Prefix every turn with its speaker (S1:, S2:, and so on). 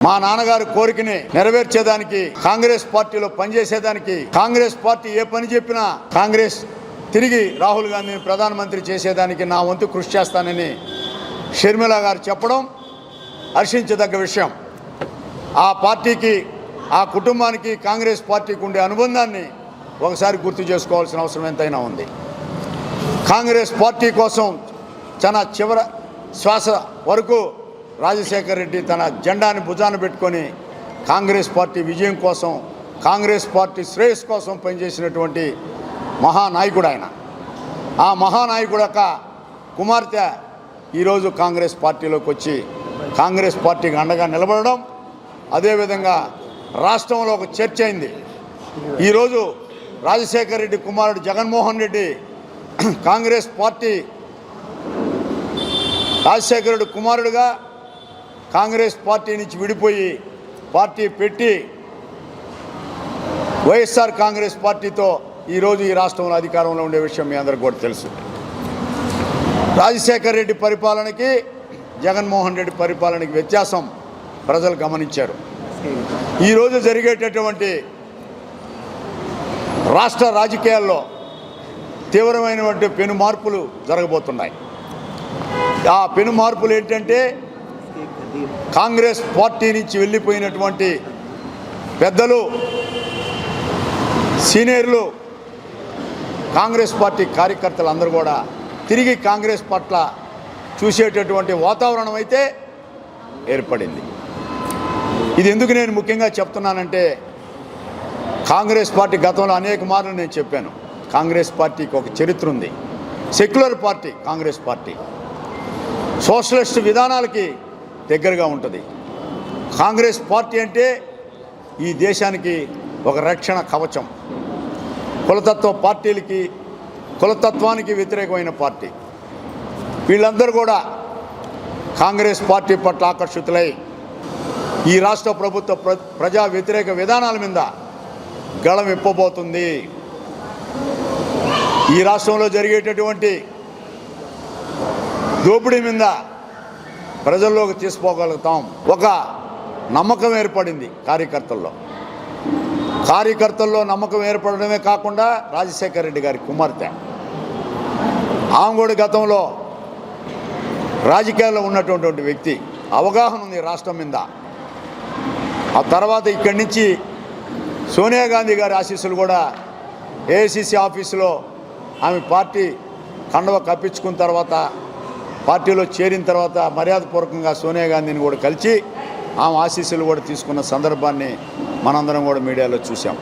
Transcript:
S1: మా నాన్నగారి కోరికని నెరవేర్చేదానికి కాంగ్రెస్ పార్టీలో పనిచేసేదానికి కాంగ్రెస్ పార్టీ ఏ పని చెప్పినా కాంగ్రెస్ తిరిగి రాహుల్ గాంధీని ప్రధానమంత్రి చేసేదానికి నా వంతు కృషి చేస్తానని షర్మిల గారు చెప్పడం హర్షించదగ్గ విషయం. ఆ పార్టీకి ఆ కుటుంబానికి కాంగ్రెస్ పార్టీకి ఉండే అనుబంధాన్ని ఒకసారి గుర్తు చేసుకోవాల్సిన అవసరం ఎంతైనా ఉంది. కాంగ్రెస్ పార్టీ కోసం చాలా చివర శ్వాస వరకు రాజశేఖర్ రెడ్డి తన జెండాని భుజాన పెట్టుకొని కాంగ్రెస్ పార్టీ విజయం కోసం కాంగ్రెస్ పార్టీ శ్రేయస్ కోసం పనిచేసినటువంటి మహానాయకుడు ఆయన. ఆ మహానాయకుడు యొక్క కుమార్తె ఈరోజు కాంగ్రెస్ పార్టీలోకి వచ్చి కాంగ్రెస్ పార్టీకి అండగా నిలబడడం అదేవిధంగా రాష్ట్రంలో ఒక చర్చ అయింది. ఈరోజు రాజశేఖర్ రెడ్డి కుమారుడు జగన్మోహన్ రెడ్డి కాంగ్రెస్ పార్టీ రాజశేఖరుడు కుమారుడుగా కాంగ్రెస్ పార్టీ నుంచి విడిపోయి పార్టీ పెట్టి వైఎస్ఆర్ కాంగ్రెస్ పార్టీతో ఈరోజు ఈ రాష్ట్రంలో అధికారంలో ఉండే విషయం మీ అందరికి కూడా తెలుసు. రాజశేఖర్ రెడ్డి పరిపాలనకి జగన్మోహన్ రెడ్డి పరిపాలనకి వ్యత్యాసం ప్రజలు గమనించారు. ఈరోజు జరిగేటటువంటి రాష్ట్ర రాజకీయాల్లో తీవ్రమైనటువంటి పెను మార్పులు జరగబోతున్నాయి. ఆ పెను మార్పులు ఏంటంటే కాంగ్రెస్ పార్టీ నుంచి వెళ్ళిపోయినటువంటి పెద్దలు సీనియర్లు కాంగ్రెస్ పార్టీ కార్యకర్తలు అందరూ కూడా తిరిగి కాంగ్రెస్ పట్ల చూసేటటువంటి వాతావరణం అయితే ఏర్పడింది. ఇది ఎందుకు నేను ముఖ్యంగా చెప్తున్నానంటే కాంగ్రెస్ పార్టీ గతంలో అనేక మార్లు నేను చెప్పాను. కాంగ్రెస్ పార్టీకి ఒక చరిత్ర ఉంది. Secular party Congress party. Socialist విధానాలకి దగ్గరగా ఉంటుంది. కాంగ్రెస్ పార్టీ అంటే ఈ దేశానికి ఒక రక్షణ కవచం. కులతత్వ పార్టీలకి కులతత్వానికి వ్యతిరేకమైన పార్టీ. వీళ్ళందరూ కూడా కాంగ్రెస్ పార్టీ పట్ల ఆకర్షితులై ఈ రాష్ట్ర ప్రభుత్వ ప్ర ప్రజా వ్యతిరేక విధానాల మీద గళం ఇప్పబోతుంది ఈ రాష్ట్రంలో జరిగేటటువంటి దోపిడీ మీద ప్రజల్లోకి తీసుకోగలుగుతాం. ఒక నమ్మకం ఏర్పడింది కార్యకర్తల్లో. కార్యకర్తల్లో నమ్మకం ఏర్పడడమే కాకుండా రాజశేఖర రెడ్డి గారి కుమార్తె. ఆమె గతంలో రాజకీయాల్లో ఉన్నటువంటి వ్యక్తి. అవగాహన ఉంది రాష్ట్రం మీద. ఆ తర్వాత ఇక్కడి నుంచి సోనియా గాంధీ గారి ఆశీస్సులు కూడా ఏఐసిసి ఆఫీసులో ఆమె పార్టీ కండవ కప్పించుకున్న తర్వాత పార్టీలో చేరిన తర్వాత మర్యాదపూర్వకంగా సోనియా గాంధీని కూడా కలిసి ఆమె ఆశీస్సులు కూడా తీసుకున్న సందర్భాన్ని మనందరం కూడా మీడియాలో చూసాం